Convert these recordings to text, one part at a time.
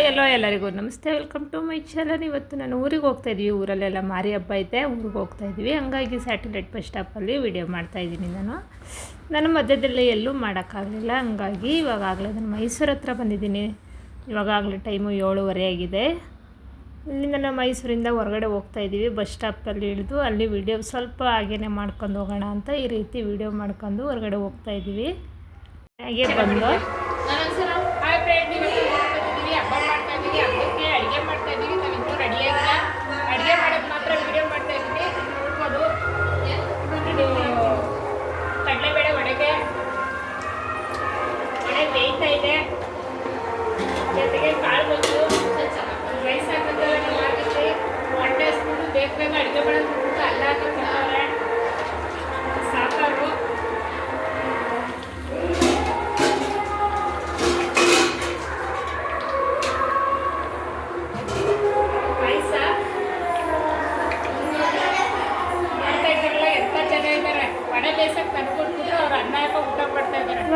Hi ಎಲ್ಲೋ ಎಲ್ಲರಿಗೂ ನಮಸ್ತೆ. Welcome to my channel ಇವತ್ತು ನಾನು ಊರಿಗೆ ಹೋಗ್ತಾ ಇದ್ವಿ. ಊರಲ್ಲೆಲ್ಲ ಮಾರಿ ಹಬ್ಬ ಐತೆ ಊರಿಗೆ ಹೋಗ್ತಾ ಇದ್ವಿ. ಹಂಗಾಗಿ ಸ್ಯಾಟಲೈಟ್ ಬಸ್ ಸ್ಟಾಪಲ್ಲಿ ವಿಡಿಯೋ ಮಾಡ್ತಾ ಇದ್ದೀನಿ ನಾನು. ನನ್ನ ಮಧ್ಯದಲ್ಲಿ ಎಲ್ಲೂ ಮಾಡೋಕ್ಕಾಗಲಿಲ್ಲ. ಹಂಗಾಗಿ ಇವಾಗಾಗಲೇ ನಾನು ಮೈಸೂರು ಹತ್ರ ಬಂದಿದ್ದೀನಿ. ಇವಾಗಾಗಲೇ ಟೈಮು ಏಳುವರೆ ಆಗಿದೆ. ಇಲ್ಲಿಂದ ನಾವು ಮೈಸೂರಿಂದ ಹೊರಗಡೆ ಹೋಗ್ತಾ ಇದ್ದೀವಿ ಬಸ್ ಸ್ಟಾಪಲ್ಲಿ ಇಳಿದು ಅಲ್ಲಿ ವೀಡಿಯೋ ಸ್ವಲ್ಪ ಹಾಗೇನೆ ಮಾಡ್ಕೊಂಡು ಹೋಗೋಣ ಅಂತ ಈ ರೀತಿ ವಿಡಿಯೋ ಮಾಡ್ಕೊಂಡು ಹೊರಗಡೆ ಹೋಗ್ತಾ ಇದ್ದೀವಿ ಹಾಗೆ ಬಂದು.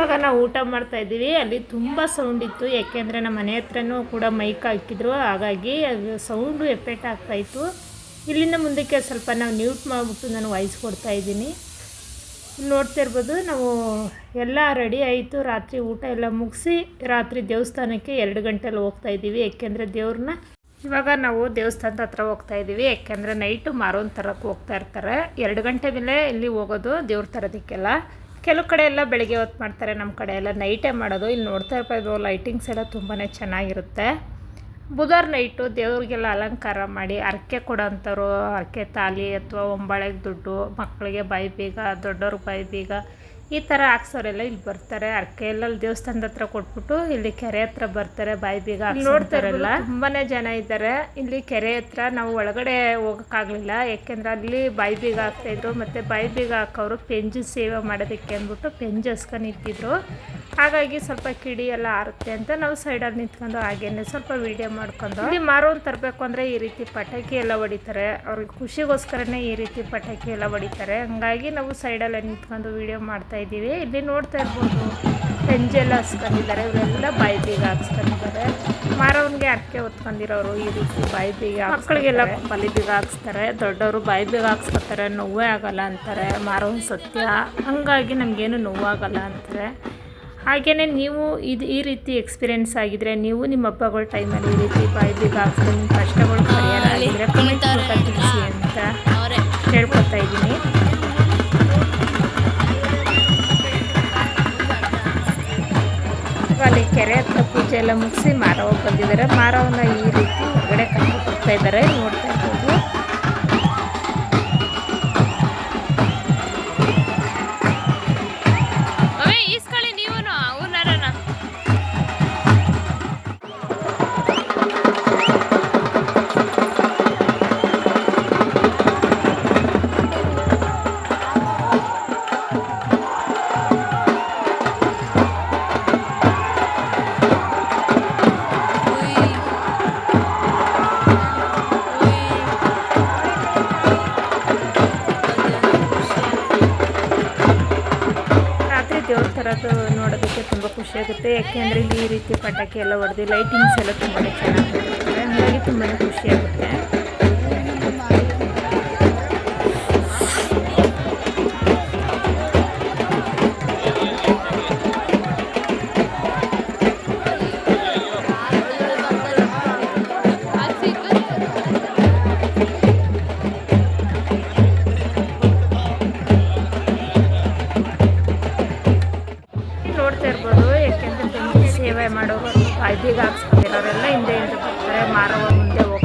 ಇವಾಗ ನಾವು ಊಟ ಮಾಡ್ತಾ ಇದ್ದೀವಿ. ಅಲ್ಲಿ ತುಂಬ ಸೌಂಡ್ ಇತ್ತು. ಯಾಕೆಂದರೆ ನಮ್ಮ ಮನೆ ಹತ್ರನೂ ಕೂಡ ಮೈಕ್ ಹಾಕಿದ್ರು. ಹಾಗಾಗಿ ಅದು ಸೌಂಡು ಎಫೆಕ್ಟ್ ಆಗ್ತಾಯಿತ್ತು ಇಲ್ಲಿಂದ ಮುಂದಕ್ಕೆ ಸ್ವಲ್ಪ ನಾವು ನ್ಯೂಟ್ ಮಾಡಿಬಿಟ್ಟು ನಾನು ವಾಯ್ಸ್ ಕೊಡ್ತಾ ಇದ್ದೀನಿ. ನೋಡ್ತಾ ಇರ್ಬೋದು, ನಾವು ಎಲ್ಲ ರೆಡಿ ಆಯಿತು. ರಾತ್ರಿ ಊಟ ಎಲ್ಲ ಮುಗಿಸಿ ರಾತ್ರಿ ದೇವಸ್ಥಾನಕ್ಕೆ ಎರಡು ಗಂಟೆಲಿ ಹೋಗ್ತಾ ಇದ್ದೀವಿ. ಯಾಕೆಂದರೆ ದೇವ್ರನ್ನ ಇವಾಗ ನಾವು ದೇವಸ್ಥಾನದ ಹತ್ರ ಹೋಗ್ತಾ ಇದ್ದೀವಿ. ಯಾಕೆಂದರೆ ನೈಟು ಮಾರೋನ್ ತರಕ್ಕೆ ಹೋಗ್ತಾ ಇರ್ತಾರೆ. ಎರಡು ಗಂಟೆ ಮೇಲೆ ಇಲ್ಲಿ ಹೋಗೋದು ದೇವ್ರ ತರೋದಕ್ಕೆಲ್ಲ. ಕೆಲವು ಕಡೆ ಎಲ್ಲ ಬೆಳಗ್ಗೆ ಹೊತ್ತು ಮಾಡ್ತಾರೆ, ನಮ್ಮ ಕಡೆ ಎಲ್ಲ ನೈಟೇ ಮಾಡೋದು. ಇಲ್ಲಿ ನೋಡ್ತಾ ಇರ್ಬೋದು ಲೈಟಿಂಗ್ಸ್ ಎಲ್ಲ ತುಂಬಾ ಚೆನ್ನಾಗಿರುತ್ತೆ. ಬುಧವಾರ ನೈಟು ದೇವ್ರಿಗೆಲ್ಲ ಅಲಂಕಾರ ಮಾಡಿ, ಹರಕೆ ಕೊಡೋಂಥವ್ರು, ಹರಕೆ ತಾಲಿ ಅಥವಾ ಒಂಬಳೆಗೆ ದುಡ್ಡು, ಮಕ್ಕಳಿಗೆ ಬಾಯಿ ಬೀಗ, ದೊಡ್ಡವ್ರಿಗೆ ಬಾಯಿ ಬೀಗ ಈ ಥರ ಹಾಕ್ಸೋರೆಲ್ಲ ಇಲ್ಲಿ ಬರ್ತಾರೆ. ಅರ್ಕೆ ಎಲ್ಲ ದೇವಸ್ಥಾನದ ಹತ್ರ ಕೊಟ್ಬಿಟ್ಟು ಇಲ್ಲಿ ಕೆರೆ ಹತ್ರ ಬರ್ತಾರೆ ಬಾಯಿ ಬೀಗ ನೋಡ್ತಾರಲ್ಲ ತುಂಬಾನೇ ಜನ ಇದ್ದಾರೆ. ಇಲ್ಲಿ ಕೆರೆ ಹತ್ರ ನಾವು ಒಳಗಡೆ ಹೋಗೋಕ್ಕಾಗಲಿಲ್ಲ. ಯಾಕೆಂದ್ರೆ ಅಲ್ಲಿ ಬಾಯಿ ಬೀಗ ಹಾಕ್ತಾಯಿದ್ರು ಮತ್ತು ಬಾಯಿ ಬೀಗ ಹಾಕೋರು ಪೆಂಜು ಸೇವೆ ಮಾಡೋದಕ್ಕೆ ಅಂದ್ಬಿಟ್ಟು ಪೆಂಜು ಹಸ್ಕೊಂಡು ನಿಂತಿದ್ರು ಹಾಗಾಗಿ ಸ್ವಲ್ಪ ಕಿಡಿ ಎಲ್ಲ ಆರುತ್ತೆ ಅಂತ ನಾವು ಸೈಡಲ್ಲಿ ನಿಂತ್ಕೊಂಡು ಹಾಗೇನೆ ಸ್ವಲ್ಪ ವೀಡಿಯೋ ಮಾಡ್ಕೊಂಡು. ಇಲ್ಲಿ ಮಾರೋನ್ ತರಬೇಕು ಅಂದರೆ ಈ ರೀತಿ ಪಟಾಕಿ ಎಲ್ಲ ಹೊಡಿತಾರೆ. ಅವ್ರಿಗೆ ಖುಷಿಗೋಸ್ಕರನೇ ಈ ರೀತಿ ಪಟಾಕಿ ಎಲ್ಲ ಹೊಡಿತಾರೆ. ಹಂಗಾಗಿ ನಾವು ಸೈಡಲ್ಲೇ ನಿಂತ್ಕೊಂಡು ವೀಡಿಯೋ ಮಾಡ್ತಾ ಇದ್ದೀವಿ. ಇಲ್ಲಿ ನೋಡ್ತಾ ಇರ್ಬೋದು. ಪೆಂಜೆಲ್ಲ ಹಸ್ಕೊಂಡಿದ್ದಾರೆ. ಇವರೆಲ್ಲ ಬಾಯಿ ಬೀಗ ಹಾಕ್ಸ್ಕೊಂಡಿದ್ದಾರೆ. ಮಾರವನಿಗೆ ಅರ್ಕೆ ಹೊತ್ಕೊಂಡಿರೋರು ಈ ರೀತಿ ಬಾಯಿ ಬೀಗ ಮಕ್ಕಳಿಗೆಲ್ಲ ಬಲಿ ಬೀಗ ಹಾಕ್ಸ್ತಾರೆ. ದೊಡ್ಡವರು ಬಾಯಿ ಬೀಗ ಹಾಕ್ಸ್ಕೊತಾರೆ. ನೋವೇ ಆಗಲ್ಲ ಅಂತಾರೆ. ಮಾರವನ ಸತ್ಯ. ಹಂಗಾಗಿ ನಮಗೇನು ನೋವಾಗಲ್ಲ ಅಂತಾರೆ. ಹಾಗೆಯೇ ನೀವು ಇದು ಈ ರೀತಿ ಎಕ್ಸ್ಪೀರಿಯೆನ್ಸ್ ಆಗಿದ್ರೆ ನೀವು ನಿಮ್ಮ ಹಬ್ಬಗಳ ಟೈಮಲ್ಲಿ ಈ ರೀತಿ ಬಾಯಿ ಬೀಗ ಹಾಕ್ಸ್ಕೊಂಡು ನಿಮ್ಮ ಕಷ್ಟಗಳು ಪರಿಹಾರ ಆಗಿದ್ರೆ ಕಮೆಂಟ್ ಮೂಲಕ ತಿಳಿಸಿ ಅಂತ ಕೇಳ್ಕೊತಾ ಇದ್ದೀನಿ. ಕೆರೆ ಹತ್ರ ಪೂಜೆ ಎಲ್ಲ ಮುಗಿಸಿ ಮಾರವ ಬಂದಿದ್ದಾರೆ. ಮಾರವನ್ನ ಈ ರೀತಿ ಹೊರಗಡೆ ಕರ್ಕೊಂಡು ಕೊಡ್ತಾ ಇದ್ದಾರೆ. ನೋಡ್ತಾ ಥರದ್ದು ನೋಡೋದಕ್ಕೆ ತುಂಬ ಖುಷಿಯಾಗುತ್ತೆ ಯಾಕೆಂದರೆ ಇಲ್ಲಿ ಈ ರೀತಿ ಪಟಾಕಿ ಎಲ್ಲ ಹೊಡೆದು ಲೈಟಿಂಗ್ಸ್ ಎಲ್ಲ ತುಂಬಾ ಚೆನ್ನಾಗಿರುತ್ತೆ ಹಾಗಾಗಿ ತುಂಬಾ ಖುಷಿಯಾಗುತ್ತೆ ಮಾಡೋರು ಬಾಯ್ಬಿಗೆ ಹಾಕ್ಸ್ಕೊಂಡಿರೋರೆಲ್ಲ ಹಿಂದೆ ಹಿಂದೆ ಬರ್ತಾರೆ. ಮಾರವ ಮುಂದೆ ಹೋಗ್ತಾರೆ.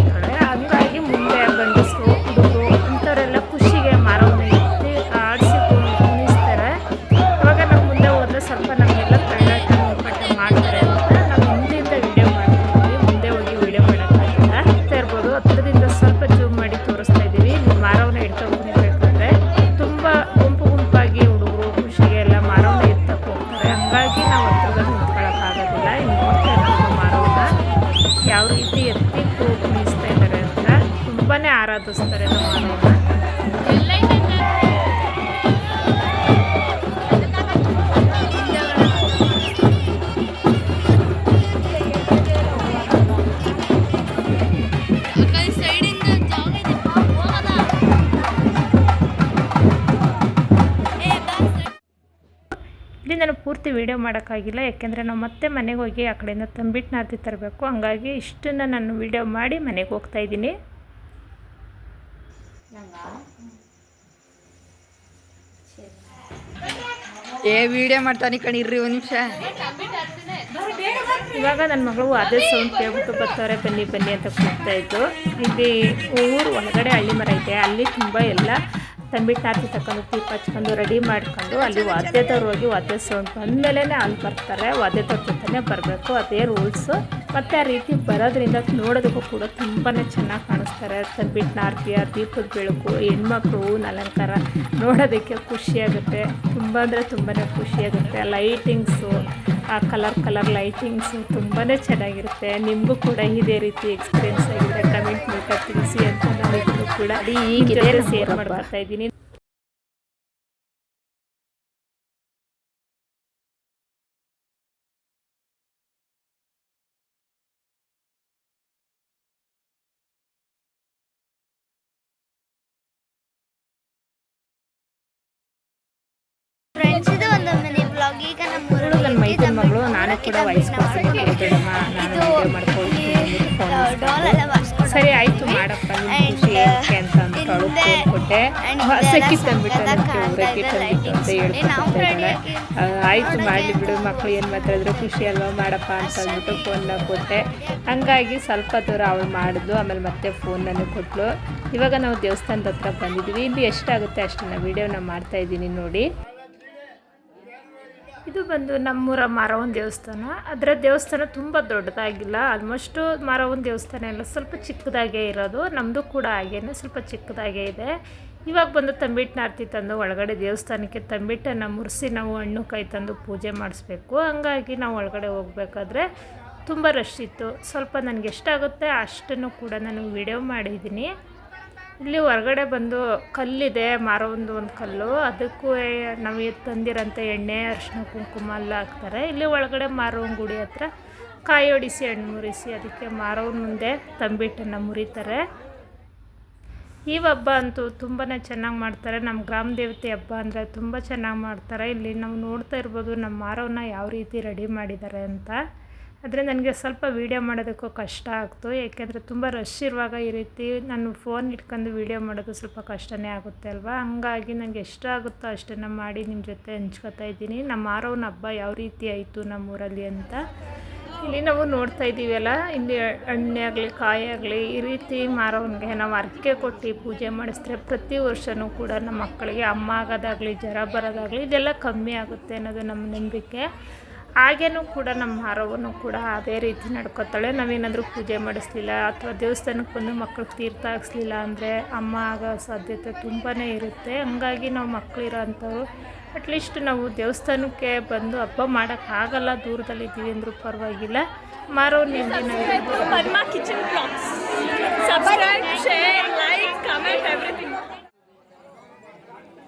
ವೀಡಿಯೋ ಮಾಡೋಕ್ಕಾಗಿಲ್ಲ ಯಾಕೆಂದರೆ ನಾವು ಮತ್ತೆ ಮನೆಗೆ ಹೋಗಿ ಆ ಕಡೆಯಿಂದ ತಂಬಿಟ್ಟು ನಾರ್ತಿ ತರಬೇಕು. ಹಂಗಾಗಿ ಇಷ್ಟನ್ನು ನಾನು ವೀಡಿಯೋ ಮಾಡಿ ಮನೆಗೆ ಹೋಗ್ತಾ ಇದ್ದೀನಿ. ಏ ವಿಡಿಯೋ ಮಾಡ್ತಾನೆ ಕಣಿರ್ರಿ ಒಂದು ನಿಮಿಷ. ಇವಾಗ ನನ್ನ ಮಗಳು ಅದೇ ಸೌಂಡ್ ಕೇಳ್ಬಿಟ್ಟು ಬರ್ತಾರೆ ಬನ್ನಿ ಬನ್ನಿ ಅಂತ ಕೂಗ್ತಾ ಇತ್ತು ಇಲ್ಲಿ ಊರು ಒಳಗಡೆ ಹಳ್ಳಿ ಮರ ಇದೆ. ಅಲ್ಲಿ ತುಂಬ ಎಲ್ಲ ತಂಬಿಟ್ಟು ನಾರ್ತಿ ತಗೊಂಡು ದೀಪ ಹಚ್ಕೊಂಡು ರೆಡಿ ಮಾಡ್ಕೊಂಡು ಅಲ್ಲಿ ವಾದ್ಯದವ್ರು ಹೋಗಿ ವಾದ್ಯ ಸೌಂಡ್ ಬಂದಮೇಲೆ ಅಲ್ಲಿ ಬರ್ತಾರೆ. ವಾದ್ಯದವ್ರ ಜೊತೆನೇ ಬರಬೇಕು. ಅದೇ ರೂಲ್ಸು ಮತ್ತು ಆ ರೀತಿ ಬರೋದ್ರಿಂದ ನೋಡೋದಕ್ಕೂ ಕೂಡ ತುಂಬಾ ಚೆನ್ನಾಗಿ ಕಾಣಿಸ್ತಾರೆ. ತಂಬಿಟ್ಟು ನಾರ್ತಿಯ ದೀಪದ ಬೆಳಕು, ಹೆಣ್ಮಕ್ಳು ಹೂವಿನ ಅಲಂಕಾರ ನೋಡೋದಕ್ಕೆ ಖುಷಿಯಾಗುತ್ತೆ. ತುಂಬ ಅಂದರೆ ತುಂಬಾ ಖುಷಿಯಾಗುತ್ತೆ. ಲೈಟಿಂಗ್ಸು ಆ ಕಲರ್ ಕಲರ್ ಲೈಟಿಂಗ್ಸು ತುಂಬಾ ಚೆನ್ನಾಗಿರುತ್ತೆ. ನಿಮಗೂ ಕೂಡ ಇದೇ ರೀತಿ ಎಕ್ಸ್ಪೀರಿಯನ್ಸ್ ಆಗಿದೆ. ಕಮೆಂಟ್ ಮೂಲಕ ತಿಳಿಸಿ. ಕೂಡ ಶೇರ್ ಊರಪ್ಪ. ಮಾಡ್ಕೊತಾ ಇದ್ದೀನಿ. ಫ್ರೆಂಡ್ಸ್ ಇದು ಒಂದು ಮಿನಿ ಬ್ಲಾಗ್ ಈಗ ನಮ್ಮ ನನ್ನ ಮೈದನ ಮಗಳು ನಾನು ಕೂಡ ವಾಯ್ಸ್ ಕೊಡ್ತೀನಿ ಇದು ವಿಡಿಯೋ ಮಾಡ್ಕೊಳ್ತೀನಿ ಸರಿ ಆಯ್ತು ಮಾಡಪ್ಪ ಫೋನ್ ಕೊಟ್ಟೆ ಸಕ್ಕಿ ತಂದ್ಬಿಟ್ಟು ಊರಕ್ಕೆ ತಂದ್ಬಿಟ್ಟು ಅಂತ ಆಯಿತು ಮಾಡಲಿ ಬಿಡು ಮಕ್ಕಳು ಏನು ಮಾತಾಡಿದ್ರು ಖುಷಿ ಅಲ್ವಾ ಮಾಡಪ್ಪ ಅಂತ ಅಂದ್ಬಿಟ್ಟು ಫೋನ್ನ ಕೊಟ್ಟೆ. ಹಂಗಾಗಿ ಸ್ವಲ್ಪ ದೂರ ಅವಳು ಮಾಡಿದ್ಲು ಆಮೇಲೆ ಮತ್ತೆ ಫೋನ್ ನನಗೆ ಕೊಟ್ಲು. ಇವಾಗ ನಾವು ದೇವಸ್ಥಾನದ ಹತ್ರ ಬಂದಿದ್ದೀವಿ. ಇಲ್ಲಿ ಎಷ್ಟಾಗುತ್ತೆ ಅಷ್ಟನ್ನು ವೀಡಿಯೋನ ಮಾಡ್ತಾ ಇದ್ದೀನಿ ನೋಡಿ. ಇದು ಬಂದು ನಮ್ಮೂರ ಮಾರವನ ದೇವಸ್ಥಾನ. ಅದರ ದೇವಸ್ಥಾನ ತುಂಬ ದೊಡ್ಡದಾಗಿಲ್ಲ. ಆಲ್ಮೋಸ್ಟು ಮಾರವನ ದೇವಸ್ಥಾನ ಎಲ್ಲ ಸ್ವಲ್ಪ ಚಿಕ್ಕದಾಗೇ ಇರೋದು. ನಮ್ಮದು ಕೂಡ ಹಾಗೇನೆ ಸ್ವಲ್ಪ ಚಿಕ್ಕದಾಗೇ ಇದೆ. ಇವಾಗ ಬಂದು ತಂಬಿಟ್ಟನ್ನ ಆರತಿ ತಂದು ಒಳಗಡೆ ದೇವಸ್ಥಾನಕ್ಕೆ ತಂಬಿಟ್ಟನ್ನು ಮುರಿಸಿ ನಾವು ಹಣ್ಣು ಕೈ ತಂದು ಪೂಜೆ ಮಾಡಿಸ್ಬೇಕು. ಹಂಗಾಗಿ ನಾವು ಒಳಗಡೆ ಹೋಗಬೇಕಾದ್ರೆ ತುಂಬ ರಶ್ ಇತ್ತು. ಸ್ವಲ್ಪ ನನಗೆ ಎಷ್ಟಾಗುತ್ತೆ ಅಷ್ಟನ್ನು ಕೂಡ ನಾನು ವಿಡಿಯೋ ಮಾಡಿದ್ದೀನಿ. ಇಲ್ಲಿ ಹೊರಗಡೆ ಬಂದು ಕಲ್ಲಿದೆ, ಮಾರೋ ಒಂದು ಕಲ್ಲು. ಅದಕ್ಕೂ ನಾವು ತಂದಿರೋಂಥ ಎಣ್ಣೆ ಅರಿಶಿನ ಕುಂಕುಮ ಎಲ್ಲ ಹಾಕ್ತಾರೆ. ಇಲ್ಲಿ ಒಳಗಡೆ ಮಾರವನ ಗುಡಿ ಹತ್ರ ಕಾಯಿ ಹೊಡಿಸಿ ಹಣ್ಣು ಮುರಿಸಿ, ಅದಕ್ಕೆ ಮಾರೋನ್ ಮುಂದೆ ತಂಬಿಟ್ಟನ್ನು ಮುರಿತಾರೆ. ಈ ಹಬ್ಬ ಅಂತೂ ತುಂಬಾ ಚೆನ್ನಾಗಿ ಮಾಡ್ತಾರೆ. ನಮ್ಮ ಗ್ರಾಮ ದೇವತೆ ಹಬ್ಬ ಅಂದರೆ ತುಂಬ ಚೆನ್ನಾಗಿ ಮಾಡ್ತಾರೆ. ಇಲ್ಲಿ ನಾವು ನೋಡ್ತಾ ಇರ್ಬೋದು ನಮ್ಮ ಮಾರವನ್ನ ಯಾವ ರೀತಿ ರೆಡಿ ಮಾಡಿದ್ದಾರೆ ಅಂತ. ಆದರೆ ನನಗೆ ಸ್ವಲ್ಪ ವೀಡಿಯೋ ಮಾಡೋದಕ್ಕೂ ಕಷ್ಟ ಆಗ್ತು. ಏಕೆಂದರೆ ತುಂಬ ರಶ್ ಇರುವಾಗ ಈ ರೀತಿ ನಾನು ಫೋನ್ ಇಟ್ಕೊಂಡು ವೀಡಿಯೋ ಮಾಡೋದು ಸ್ವಲ್ಪ ಕಷ್ಟನೇ ಆಗುತ್ತೆ ಅಲ್ವಾ? ಹಂಗಾಗಿ ನನಗೆ ಎಷ್ಟಾಗುತ್ತೋ ಅಷ್ಟನ್ನು ಮಾಡಿ ನಿಮ್ಮ ಜೊತೆ ಹಂಚ್ಕೊತಾ ಇದ್ದೀನಿ. ನಮ್ಮ ಆರೋನ ಹಬ್ಬ ಯಾವ ರೀತಿ ಆಯಿತು ನಮ್ಮೂರಲ್ಲಿ ಅಂತ ಇಲ್ಲಿ ನಾವು ನೋಡ್ತಾ ಇದ್ದೀವಲ್ಲ ಇಲ್ಲಿ ಹಣ್ಣೆ ಆಗಲಿ, ಕಾಯಿ ಆಗಲಿ, ಈ ರೀತಿ ಮಾರೋವನಿಗೆ ನಾವು ಅರ್ಕೆ ಕೊಟ್ಟು ಪೂಜೆ ಮಾಡಿಸಿದ್ರೆ ಪ್ರತಿ ವರ್ಷವೂ ಕೂಡ ನಮ್ಮ ಮಕ್ಕಳಿಗೆ ಅಮ್ಮ ಆಗೋದಾಗಲಿ, ಜ್ವರ ಬರೋದಾಗಲಿ ಇದೆಲ್ಲ ಕಮ್ಮಿ ಆಗುತ್ತೆ ಅನ್ನೋದು ನಮ್ಮ ನಂಬಿಕೆ. ಹಾಗೇನೂ ಕೂಡ ನಮ್ಮ ಹಾರವನ್ನು ಕೂಡ ಅದೇ ರೀತಿ ನಡ್ಕೋತಾಳೆ. ನಾವೇನಾದರೂ ಪೂಜೆ ಮಾಡಿಸ್ಲಿಲ್ಲ ಅಥವಾ ದೇವಸ್ಥಾನಕ್ಕೆ ಬಂದು ಮಕ್ಕಳಿಗೆ ತೀರ್ಥ ಹಾಕ್ಸ್ಲಿಲ್ಲ ಅಂದರೆ ಅಮ್ಮ ಆಗೋ ಸಾಧ್ಯತೆ ತುಂಬಾ ಇರುತ್ತೆ. ಹಂಗಾಗಿ ನಾವು ಮಕ್ಕಳಿರೋ ಅಂಥವ್ರು ಅಟ್ಲೀಸ್ಟ್ ನಾವು ದೇವಸ್ಥಾನಕ್ಕೆ ಬಂದು ಹಬ್ಬ ಮಾಡೋಕ್ಕಾಗಲ್ಲ ದೂರದಲ್ಲಿದ್ದೀವಿ ಅಂದರೂ ಪರವಾಗಿಲ್ಲ. ಮಾರೋ ನೆಮ್ಮದಿ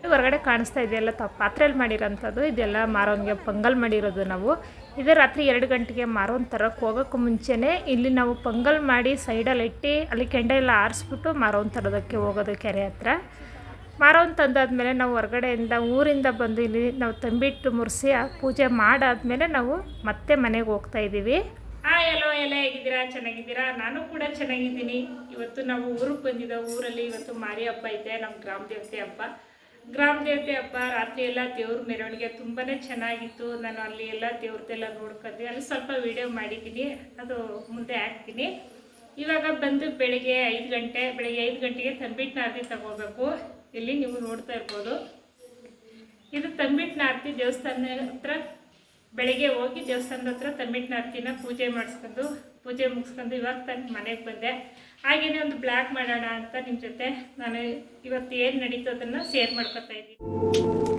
ಹೊರಗಡೆ ಕಾಣಿಸ್ತಾ ಇದೆಯಲ್ಲ, ತ ಪಾತ್ರೆಯಲ್ಲಿ ಮಾಡಿರೋಂಥದ್ದು, ಇದೆಲ್ಲ ಮಾರೋನಿಗೆ ಪೊಂಗಲ್ ಮಾಡಿರೋದು ನಾವು. ಇದೇ ರಾತ್ರಿ ಎರಡು ಗಂಟೆಗೆ ಮಾರೋನ್ ತರೋಕ್ಕೆ ಹೋಗೋಕ್ಕೂ ಮುಂಚೆನೇ ಇಲ್ಲಿ ನಾವು ಪೊಂಗಲ್ ಮಾಡಿ ಸೈಡಲ್ಲಿ ಇಟ್ಟು, ಅಲ್ಲಿ ಕೆಂಡ ಎಲ್ಲ ಆರಿಸ್ಬಿಟ್ಟು ಮಾರೋನ್ ತರೋದಕ್ಕೆ ಹೋಗೋದು ಕೆರೆ ಹತ್ರ. ಮಾರೋನ್ ತಂದಾದಮೇಲೆ ನಾವು ಹೊರಗಡೆಯಿಂದ ಊರಿಂದ ಬಂದು ಇಲ್ಲಿ ನಾವು ತಂಬಿಟ್ಟು ಮುರಿಸಿ ಪೂಜೆ ಮಾಡಾದ್ಮೇಲೆ ನಾವು ಮತ್ತೆ ಮನೆಗೆ ಹೋಗ್ತಾ ಇದ್ದೀವಿ. ಹಾಯ್ ಎಲ್ಲೋ, ಎಲ್ಲ ಹೇಗಿದ್ದೀರಾ? ಚೆನ್ನಾಗಿದ್ದೀರಾ? ನಾನು ಕೂಡ ಚೆನ್ನಾಗಿದ್ದೀನಿ. ಇವತ್ತು ನಾವು ಊರಿಗೆ ಬಂದಿದ್ದೋ ಊರಲ್ಲಿ ಇವತ್ತು ಮಾರಿ ಹಬ್ಬ ಇದೆ, ನಮ್ಮ ಗ್ರಾಮ ದೇವತೆ ಹಬ್ಬ. ಗ್ರಾಮ ದೇವತೆ ಹಬ್ಬ, ರಾತ್ರಿ ಎಲ್ಲ ದೇವ್ರ ಮೆರವಣಿಗೆ ತುಂಬಾ ಚೆನ್ನಾಗಿತ್ತು. ನಾನು ಅಲ್ಲಿ ಎಲ್ಲ ದೇವ್ರದ್ದೆಲ್ಲ ನೋಡ್ಕೊಂಡ್ವಿ ಅಲ್ಲಿ ಸ್ವಲ್ಪ ವಿಡಿಯೋ ಮಾಡಿದ್ದೀನಿ. ಅದು ಮುಂದೆ ಹಾಕ್ತೀನಿ. ಇವಾಗ ಬಂದು ಬೆಳಿಗ್ಗೆ ಐದು ಗಂಟೆ, ಬೆಳಿಗ್ಗೆ ಐದು ಗಂಟೆಗೆ ತಂಬಿಟ್ಟು ನಾರ್ತಿ ತಗೋಬೇಕು. ಇಲ್ಲಿ ನೀವು ನೋಡ್ತಾ ಇರ್ಬೋದು. ಇದು ತಂಬಿಟ್ಟು ನಾರ್ತಿ ದೇವಸ್ಥಾನ ಹತ್ರ, ಬೆಳಿಗ್ಗೆ ಹೋಗಿ ದೇವಸ್ಥಾನದ ಹತ್ರ ತಂಬಿಟ್ಟು ನಾರ್ತಿನ ಪೂಜೆ ಮಾಡಿಸ್ಕೊಂಡು, ಪೂಜೆ ಮುಗಿಸ್ಕೊಂಡು ಇವಾಗ ತನ್ನ ಮನೆಗೆ ಬಂದೆ. ಹಾಗೇನೆ ಒಂದು ಬ್ಲಾಗ್ ಮಾಡೋಣ ಅಂತ ನಿಮ್ಮ ಜೊತೆ. ನಾನು ಇವತ್ತು ಏನು ನಡೀತು ಅದನ್ನು ಶೇರ್ ಮಾಡ್ಕೊತಾ ಇದ್ದೀನಿ.